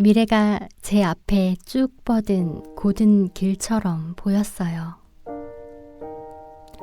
미래가 제 앞에 쭉 뻗은 고든 길처럼 보였어요.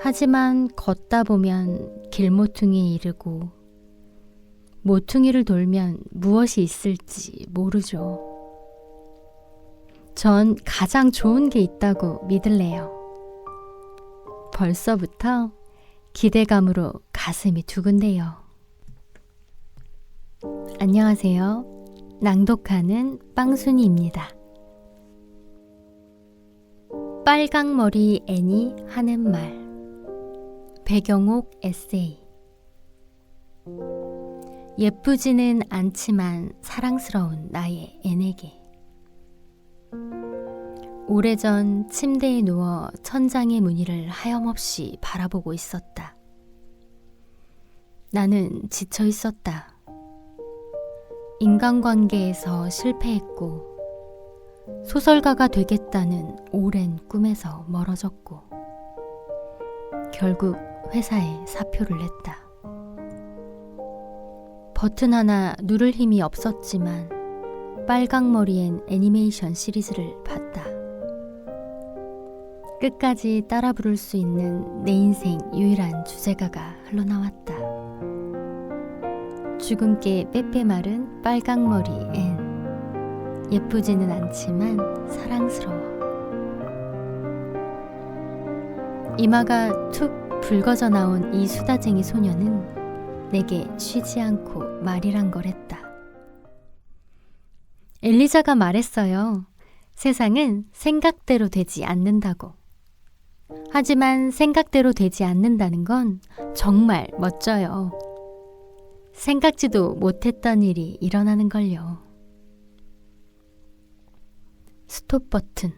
하지만 걷다 보면 길모퉁이에 이르고 모퉁이를 돌면 무엇이 있을지 모르죠. 전 가장 좋은 게 있다고 믿을래요. 벌써부터 기대감으로 가슴이 두근데요. 안녕하세요. 낭독하는 빵순이입니다. 빨강머리 애니 하는 말 배경옥 에세이 예쁘지는 않지만 사랑스러운 나의 애에게 오래전 침대에 누워 천장의 무늬를 하염없이 바라보고 있었다. 나는 지쳐 있었다. 인간관계에서 실패했고, 소설가가 되겠다는 오랜 꿈에서 멀어졌고, 결국 회사에 사표를 냈다. 버튼 하나 누를 힘이 없었지만, 빨강머리엔 애니메이션 시리즈를 봤다. 끝까지 따라 부를 수 있는 내 인생 유일한 주제가가 흘러나왔다. 주근깨 빼빼 마른 빨강머리 앤 예쁘지는 않지만 사랑스러워 이마가 툭 붉어져 나온 이 수다쟁이 소녀는 내게 쉬지 않고 말이란 걸 했다. 엘리자가 말했어요. 세상은 생각대로 되지 않는다고. 하지만 생각대로 되지 않는다는 건 정말 멋져요. 생각지도 못했던 일이 일어나는 걸요. 스톱 버튼.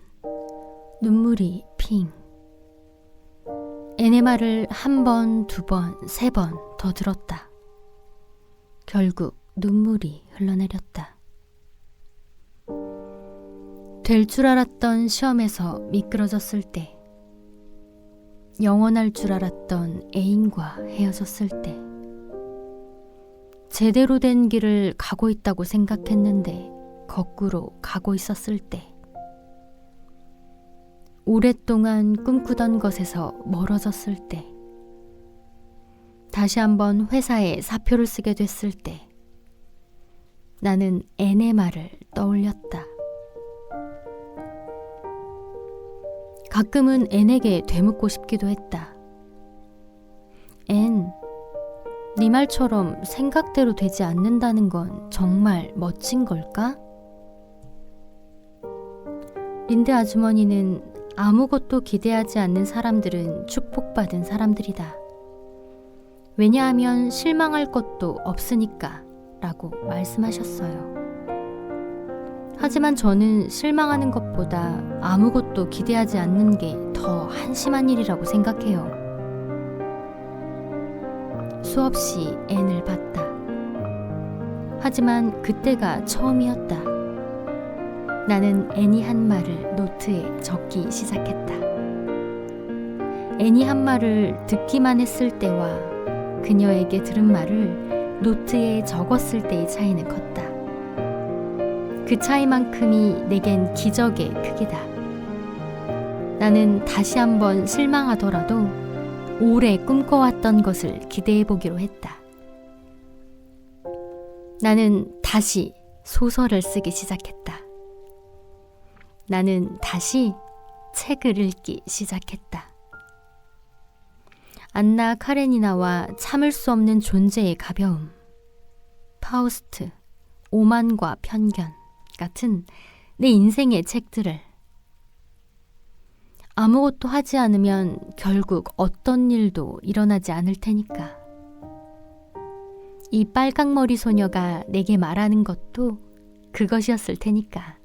눈물이 핑. 애네 말을 한 번, 두 번, 세 번 더 들었다. 결국 눈물이 흘러내렸다. 될 줄 알았던 시험에서 미끄러졌을 때, 영원할 줄 알았던 애인과 헤어졌을 때, 제대로 된 길을 가고 있다고 생각했는데 거꾸로 가고 있었을 때, 오랫동안 꿈꾸던 것에서 멀어졌을 때, 다시 한번 회사에 사표를 쓰게 됐을 때, 나는 앤의 말을 떠올렸다. 가끔은 앤에게 되묻고 싶기도 했다. 앤, 네 말처럼 생각대로 되지 않는다는 건 정말 멋진 걸까? 린드 아주머니는 아무것도 기대하지 않는 사람들은 축복받은 사람들이다. 왜냐하면 실망할 것도 없으니까 라고 말씀하셨어요. 하지만 저는 실망하는 것보다 아무것도 기대하지 않는 게 더 한심한 일이라고 생각해요. 수없이 앤을 봤다. 하지만 그때가 처음이었다. 나는 애니 한 말을 노트에 적기 시작했다. 애니 한 말을 듣기만 했을 때와 그녀에게 들은 말을 노트에 적었을 때의 차이는 컸다. 그 차이만큼이 내겐 기적의 크기다. 나는 다시 한번 실망하더라도 오래 꿈꿔왔던 것을 기대해 보기로 했다. 나는 다시 소설을 쓰기 시작했다. 나는 다시 책을 읽기 시작했다. 안나 카레니나와 참을 수 없는 존재의 가벼움, 파우스트, 오만과 편견 같은 내 인생의 책들을 아무것도 하지 않으면 결국 어떤 일도 일어나지 않을 테니까. 이 빨강머리 소녀가 내게 말하는 것도 그것이었을 테니까.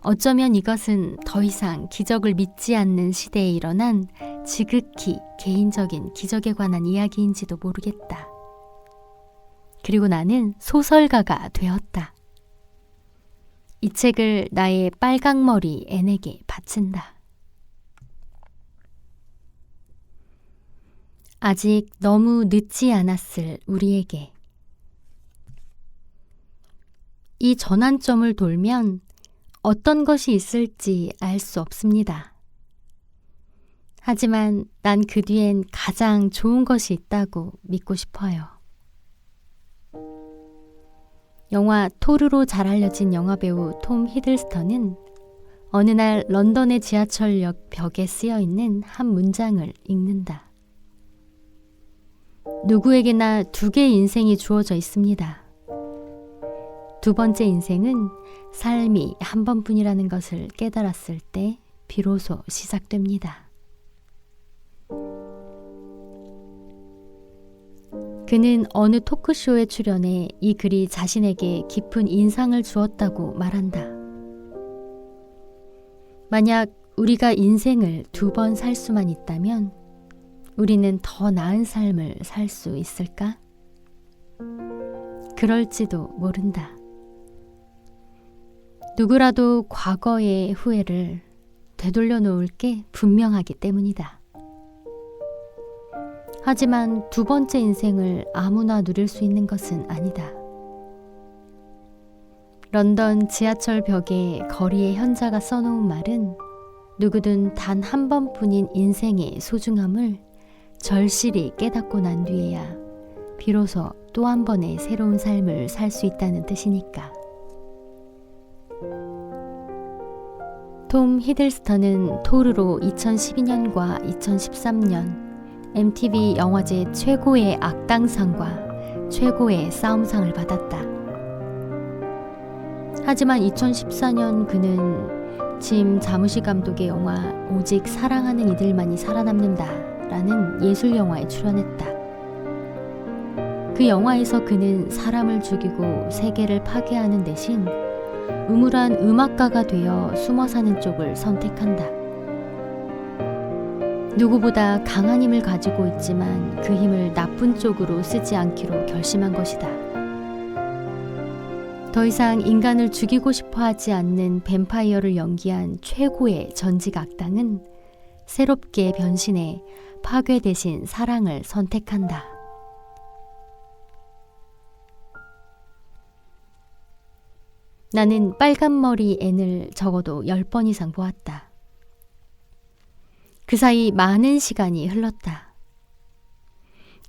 어쩌면 이것은 더 이상 기적을 믿지 않는 시대에 일어난 지극히 개인적인 기적에 관한 이야기인지도 모르겠다. 그리고 나는 소설가가 되었다. 이 책을 나의 빨강머리 앤에게 바친다. 아직 너무 늦지 않았을 우리에게. 이 전환점을 돌면 어떤 것이 있을지 알 수 없습니다. 하지만 난 그 뒤엔 가장 좋은 것이 있다고 믿고 싶어요. 영화 토르로 잘 알려진 영화배우 톰 히들스턴은 어느 날 런던의 지하철역 벽에 쓰여 있는 한 문장을 읽는다. 누구에게나 두 개의 인생이 주어져 있습니다. 두 번째 인생은 삶이 한 번뿐이라는 것을 깨달았을 때 비로소 시작됩니다. 그는 어느 토크쇼에 출연해 이 글이 자신에게 깊은 인상을 주었다고 말한다. 만약 우리가 인생을 두 번 살 수만 있다면 우리는 더 나은 삶을 살 수 있을까? 그럴지도 모른다. 누구라도 과거의 후회를 되돌려 놓을 게 분명하기 때문이다. 하지만 두 번째 인생을 아무나 누릴 수 있는 것은 아니다. 런던 지하철 벽에 거리의 현자가 써놓은 말은 누구든 단 한 번뿐인 인생의 소중함을 절실히 깨닫고 난 뒤에야 비로소 또 한 번의 새로운 삶을 살 수 있다는 뜻이니까. 톰 히들스턴은 토르로 2012년과 2013년 MTV 영화제 최고의 악당상과 최고의 싸움상을 받았다. 하지만 2014년 그는 짐 자무시 감독의 영화 오직 사랑하는 이들만이 살아남는다 라는 예술 영화에 출연했다. 그 영화에서 그는 사람을 죽이고 세계를 파괴하는 대신 우물한 음악가가 되어 숨어 사는 쪽을 선택한다. 누구보다 강한 힘을 가지고 있지만 그 힘을 나쁜 쪽으로 쓰지 않기로 결심한 것이다. 더 이상 인간을 죽이고 싶어 하지 않는 뱀파이어를 연기한 최고의 전직 악당은 새롭게 변신해 파괴 대신 사랑을 선택한다. 나는 빨간 머리 앤을 적어도 10번 이상 보았다. 그 사이 많은 시간이 흘렀다.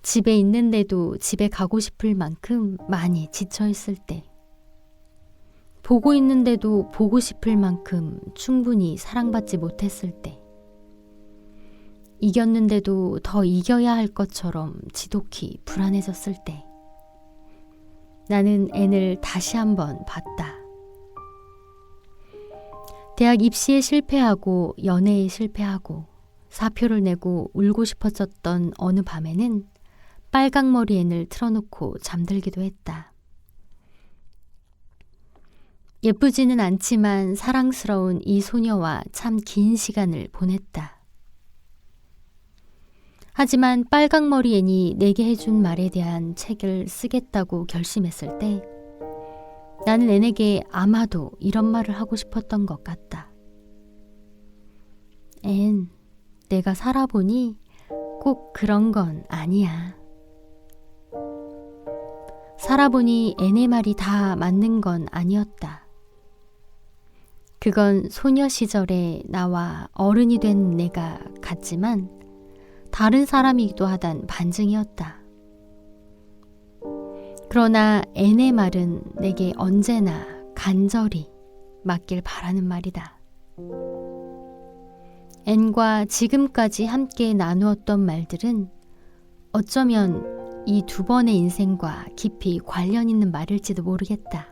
집에 있는데도 집에 가고 싶을 만큼 많이 지쳐있을 때. 보고 있는데도 보고 싶을 만큼 충분히 사랑받지 못했을 때. 이겼는데도 더 이겨야 할 것처럼 지독히 불안해졌을 때. 나는 앤을 다시 한번 봤다. 대학 입시에 실패하고 연애에 실패하고 사표를 내고 울고 싶어졌던 어느 밤에는 빨강머리 앤을 틀어놓고 잠들기도 했다. 예쁘지는 않지만 사랑스러운 이 소녀와 참 긴 시간을 보냈다. 하지만 빨강머리 앤이 내게 해준 말에 대한 책을 쓰겠다고 결심했을 때 나는 앤에게 아마도 이런 말을 하고 싶었던 것 같다. 앤, 내가 살아보니 꼭 그런 건 아니야. 살아보니 앤의 말이 다 맞는 건 아니었다. 그건 소녀 시절에 나와 어른이 된 내가 같지만 다른 사람이기도 하단 반증이었다. 그러나 앤의 말은 내게 언제나 간절히 맞길 바라는 말이다. 앤과 지금까지 함께 나누었던 말들은 어쩌면 이 두 번의 인생과 깊이 관련 있는 말일지도 모르겠다.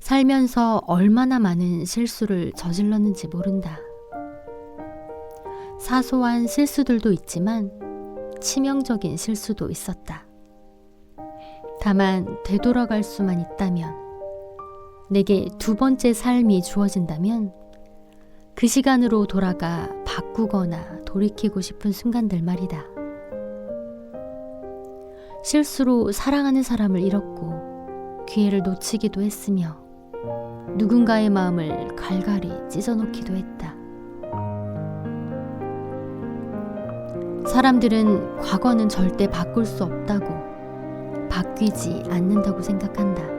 살면서 얼마나 많은 실수를 저질렀는지 모른다. 사소한 실수들도 있지만 치명적인 실수도 있었다. 다만 되돌아갈 수만 있다면, 내게 두 번째 삶이 주어진다면, 그 시간으로 돌아가 바꾸거나 돌이키고 싶은 순간들 말이다. 실수로 사랑하는 사람을 잃었고, 기회를 놓치기도 했으며, 누군가의 마음을 갈갈이 찢어놓기도 했다. 사람들은 과거는 절대 바꿀 수 없다고, 바뀌지 않는다고 생각한다.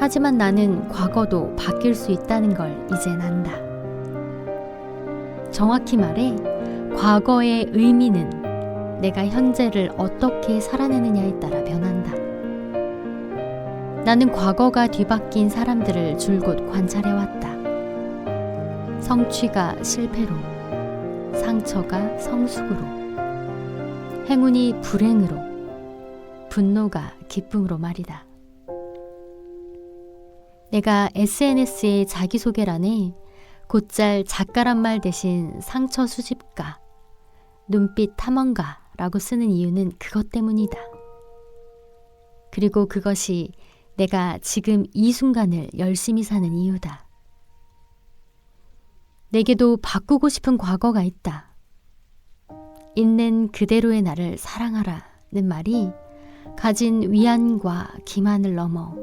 하지만 나는 과거도 바뀔 수 있다는 걸 이젠 안다. 정확히 말해, 과거의 의미는 내가 현재를 어떻게 살아내느냐에 따라 변한다. 나는 과거가 뒤바뀐 사람들을 줄곧 관찰해왔다. 성취가 실패로, 상처가 성숙으로, 행운이 불행으로, 분노가 기쁨으로 말이다. 내가 SNS의 자기소개란에 곧잘 작가란 말 대신 상처 수집가, 눈빛 탐험가라고 쓰는 이유는 그것 때문이다. 그리고 그것이 내가 지금 이 순간을 열심히 사는 이유다. 내게도 바꾸고 싶은 과거가 있다. 있는 그대로의 나를 사랑하라는 말이 가진 위안과 기만을 넘어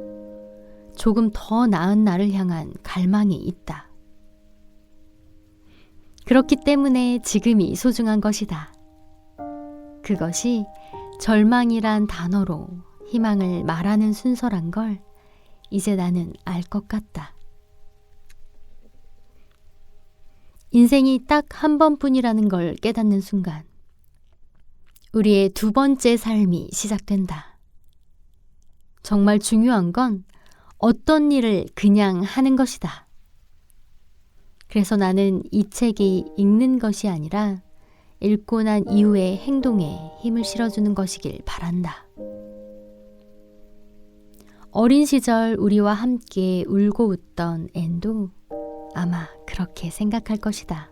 조금 더 나은 나를 향한 갈망이 있다. 그렇기 때문에 지금이 소중한 것이다. 그것이 절망이란 단어로 희망을 말하는 순서란 걸 이제 나는 알 것 같다. 인생이 딱 한 번뿐이라는 걸 깨닫는 순간, 우리의 두 번째 삶이 시작된다. 정말 중요한 건 어떤 일을 그냥 하는 것이다. 그래서 나는 이 책이 읽는 것이 아니라 읽고 난 이후의 행동에 힘을 실어주는 것이길 바란다. 어린 시절 우리와 함께 울고 웃던 앤도 아마 그렇게 생각할 것이다.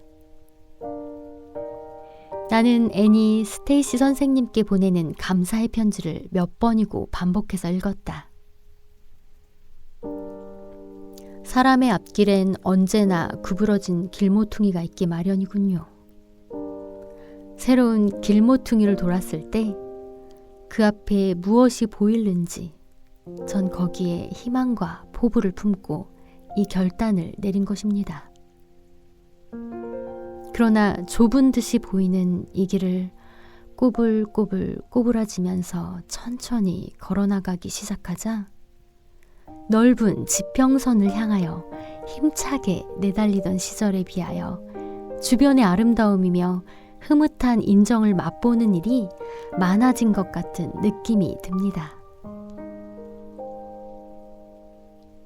나는 앤이 스테이시 선생님께 보내는 감사의 편지를 몇 번이고 반복해서 읽었다. 사람의 앞길엔 언제나 구부러진 길모퉁이가 있기 마련이군요. 새로운 길모퉁이를 돌았을 때 그 앞에 무엇이 보이는지 전 거기에 희망과 포부를 품고 이 결단을 내린 것입니다. 그러나 좁은 듯이 보이는 이 길을 꼬불꼬불 꼬부라지면서 천천히 걸어나가기 시작하자 넓은 지평선을 향하여 힘차게 내달리던 시절에 비하여 주변의 아름다움이며 흐뭇한 인정을 맛보는 일이 많아진 것 같은 느낌이 듭니다.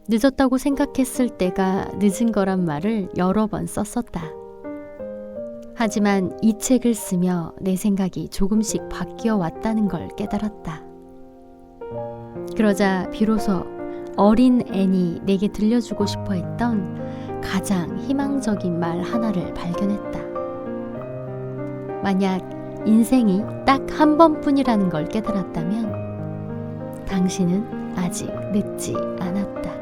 늦었다고 생각했을 때가 늦은 거란 말을 여러 번 썼었다. 하지만 이 책을 쓰며 내 생각이 조금씩 바뀌어 왔다는 걸 깨달았다. 그러자 비로소 어린 앤이 내게 들려주고 싶어 했던 가장 희망적인 말 하나를 발견했다. 만약 인생이 딱 한 번뿐이라는 걸 깨달았다면 당신은 아직 늦지 않았다.